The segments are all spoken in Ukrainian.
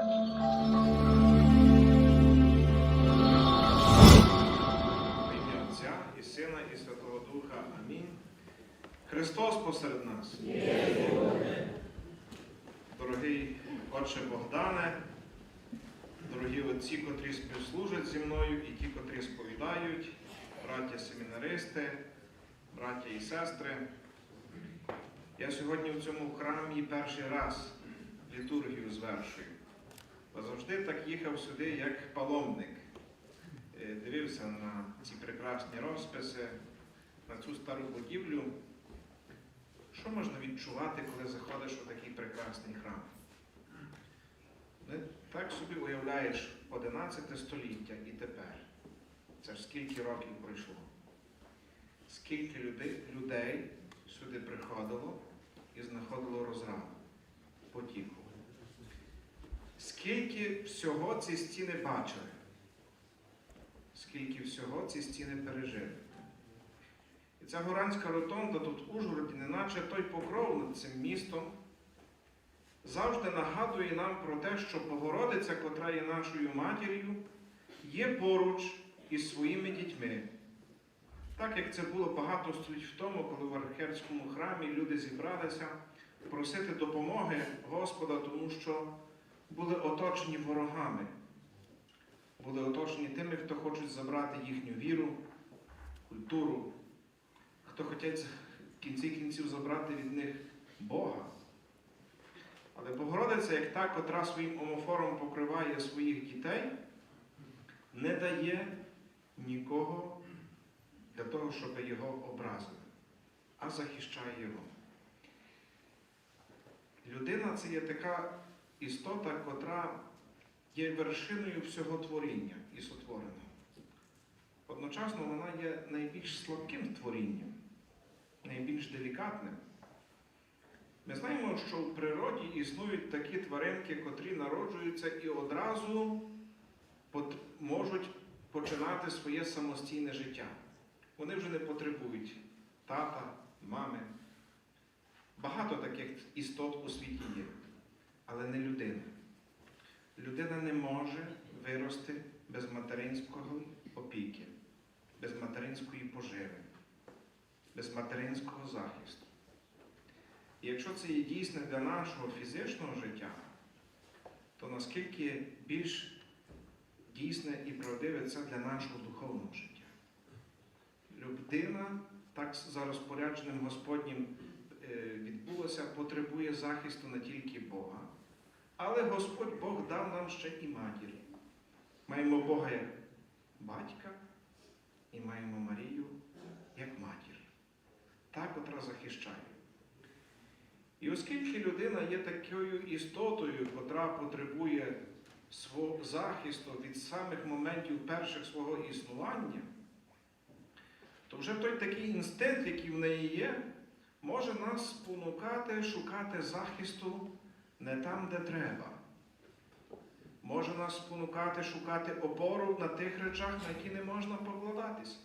Ім'я Отця і Сина, і Святого Духа. Амінь. Христос посеред нас. Дорогий Отче Богдане, дорогі отці, котрі співслужать зі мною, і ті, котрі сповідають, браття семінаристи, браття і сестри. Я сьогодні в цьому храмі перший раз літургію звершую. Завжди так їхав сюди, як паломник. Е, Дивився на ці прекрасні розписи, на цю стару будівлю. Що можна відчувати, коли заходиш у такий прекрасний храм? Так собі уявляєш 11 століття і тепер. Це ж скільки років пройшло? Скільки людей сюди приходило Скільки всього ці стіни бачили? Скільки всього ці стіни пережили? І ця Горанська ротонда тут в Ужгороді, неначе той покров над цим містом, завжди нагадує нам про те, що Богородиця, котра є нашою матір'ю, є поруч із своїми дітьми. Так як це було багато століть в тому, коли в Архерському храмі люди зібралися просити допомоги Господа, тому що були оточені ворогами, були оточені тими, хто хочуть забрати їхню віру, культуру, хто хочуть в кінці кінців забрати від них Бога. Але Богородиця, як та, котра своїм омофором покриває своїх дітей, не дає нікого для того, щоб його образили, а захищає його. Людина це є така істота, котра є вершиною всього творіння і сотвореного. Одночасно вона є найбільш слабким творінням, найбільш делікатним. Ми знаємо, що в природі існують такі тваринки, котрі народжуються і одразу можуть починати своє самостійне життя. Вони вже не потребують тата, мами. Багато таких істот у світі є, але не людина. Людина не може вирости без материнської опіки, без материнської поживи, без материнського захисту. І якщо це є дійсне для нашого фізичного життя, то наскільки більш дійсне і правдиве це для нашого духовного життя. Людина, так за розпорядженням Господнім е, відбулося, потребує захисту не тільки Бога, але Господь Бог дав нам ще і матір. Маємо Бога як батька і маємо Марію як матір, та, котра захищає. І оскільки людина є такою істотою, котра потребує свого захисту від самих моментів перших свого існування, то вже той такий інстинкт, який в неї є, може нас спонукати шукати захисту не там, де треба. Може нас спонукати шукати опору на тих речах, на які не можна покладатися.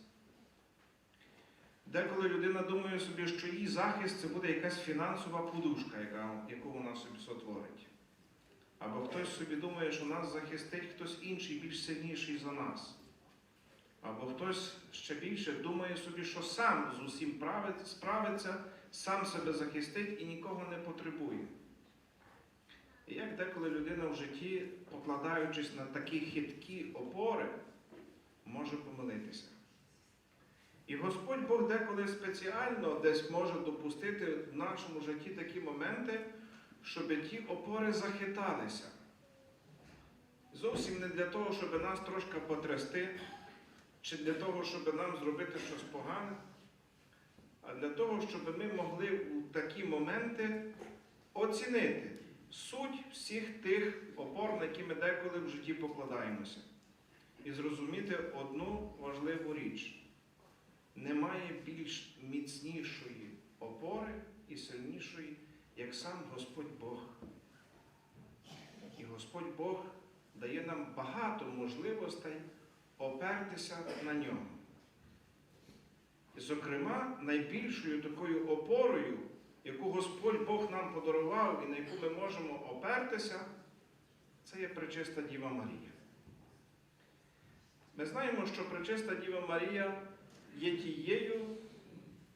Деколи людина думає собі, що її захист це буде якась фінансова подушка, яку вона собі сотворить. Або хтось собі думає, що нас захистить хтось інший, більш сильніший за нас. Або хтось ще більше думає собі, що сам з усім справиться, сам себе захистить і нікого не потребує. Як деколи людина в житті, покладаючись на такі хиткі опори, може помилитися. І Господь Бог деколи спеціально десь може допустити в нашому житті такі моменти, щоб ті опори захиталися. Зовсім не для того, щоб нас трошки потрясти, чи для того, щоб нам зробити щось погане, а для того, щоб ми могли у такі моменти оцінити суть всіх тих опор, на які ми деколи в житті покладаємося. І зрозуміти одну важливу річ. Немає більш міцнішої опори і сильнішої, як сам Господь Бог. І Господь Бог дає нам багато можливостей опертися на нього. Зокрема, найбільшою такою опорою, яку Господь Бог нам подарував і на яку ми можемо опертися, це є пречиста Діва Марія. Ми знаємо, що пречиста Діва Марія є тією,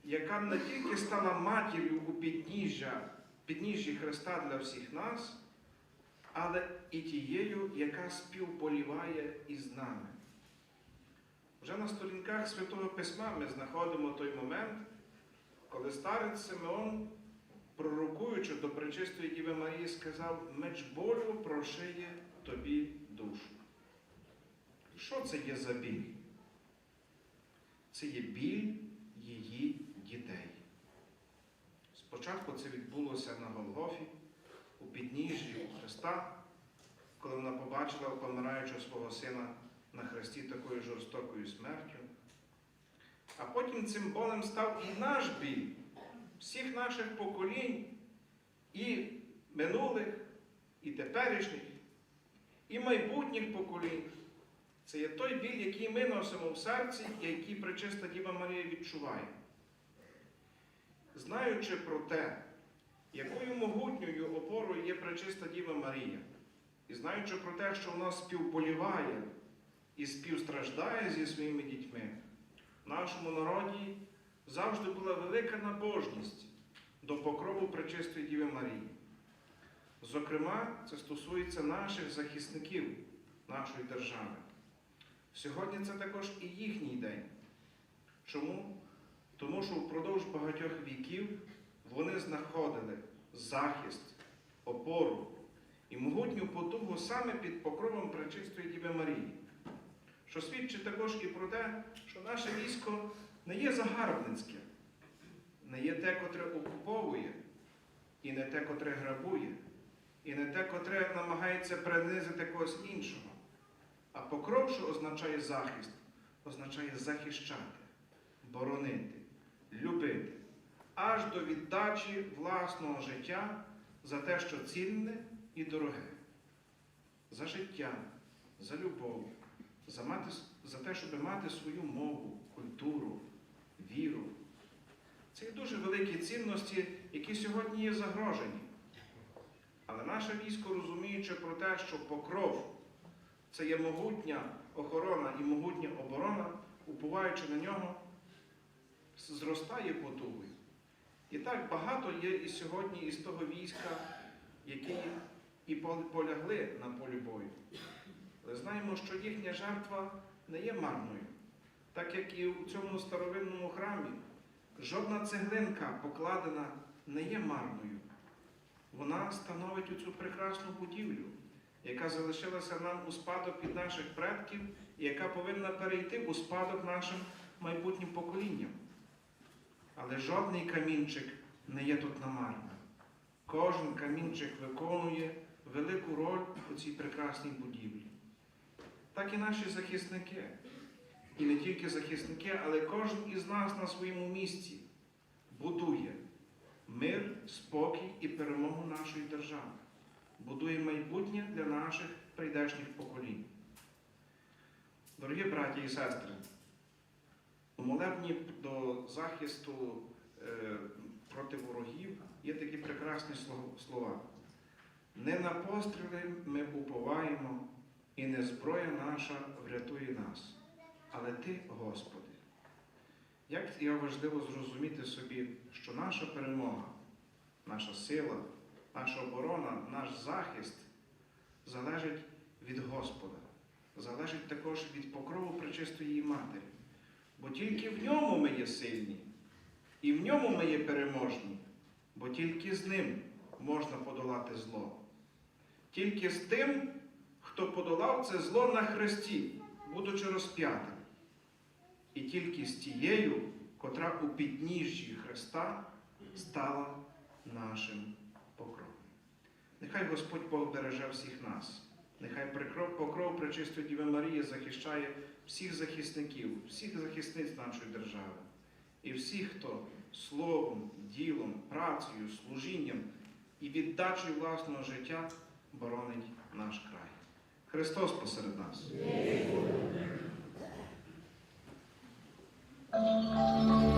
яка не тільки стала матір'ю у підніжжя, підніжжі Христа для всіх нас, але і тією, яка співполіває із нами. Вже на сторінках Святого Письма ми знаходимо той момент, коли старець Симеон, пророкуючи до пречистої Діви Марії, сказав, меч болю прошиє тобі душу. Що це є за біль? Це є біль її дітей. Спочатку це відбулося на Голгофі, у підніжжі Христа, коли вона побачила помираючого свого сина на хресті такою жорстокою смертю. А потім цим болем став і наш біль, всіх наших поколінь, і минулих, і теперішніх, і майбутніх поколінь. Це є той біль, який ми носимо в серці і який пречиста Діва Марія відчуває. Знаючи про те, якою могутньою опорою є пречиста Діва Марія, і знаючи про те, що вона співполіває і співстраждає зі своїми дітьми, в нашому народі завжди була велика набожність до покрову пречистої Діви Марії. Зокрема, це стосується наших захисників нашої держави. Сьогодні це також і їхній день. Чому? Тому що впродовж багатьох віків вони знаходили захист, опору і могутню потугу саме під покровом Пречистої Діви Марії, що свідчить також і про те, що наше військо не є загарбницьке, не є те, котре окуповує, і не те, котре грабує, і не те, котре намагається принизити когось іншого. А покров, що означає захист, означає захищати, боронити, любити, аж до віддачі власного життя за те, що цінне і дороге. За життя, за любов, за, мати, за те, щоб мати свою мову, культуру, віру. Це є дуже великі цінності, які сьогодні є загрожені. Але наше військо, розуміючи про те, що покров це є могутня охорона і могутня оборона, уповаючи на нього, зростає потугою. І так багато є і сьогодні із того війська, які і полягли на полі бою. Але знаємо, що їхня жертва не є марною, так як і у цьому старовинному храмі жодна цеглинка покладена не є марною. Вона становить оцю прекрасну будівлю яка залишилася нам у спадок від наших предків і яка повинна перейти у спадок нашим майбутнім поколінням. Але жодний камінчик не є тут намарним. Кожен камінчик виконує велику роль у цій прекрасній будівлі. Так і наші захисники. І не тільки захисники, але кожен із нас на своєму місці будує мир, спокій і перемогу нашої держави будує майбутнє для наших прийдешніх поколінь. Дорогі браті і сестри, у молебні до захисту е, проти ворогів є такі прекрасні слова. Не на постріли ми уповаємо, і не зброя наша врятує нас, але Ти, Господи. Як я важливо зрозуміти собі, що наша перемога, наша сила, наша оборона, наш захист залежить від Господа, залежить також від покрову Пречистої Матері. Бо тільки в ньому ми є сильні, і в ньому ми є переможні, бо тільки з ним можна подолати зло. Тільки з тим, хто подолав це зло на хресті, будучи розп'ятим. Тільки з тією, котра у підніжжі Христа стала нашим покровом. Нехай Господь Бог береже всіх нас. Нехай покров Пречистої Діви Марії захищає всіх захисників, всіх захисниць нашої держави і всіх, хто словом, ділом, працею, служінням і віддачею власного життя боронить наш край. Христос посеред нас. Música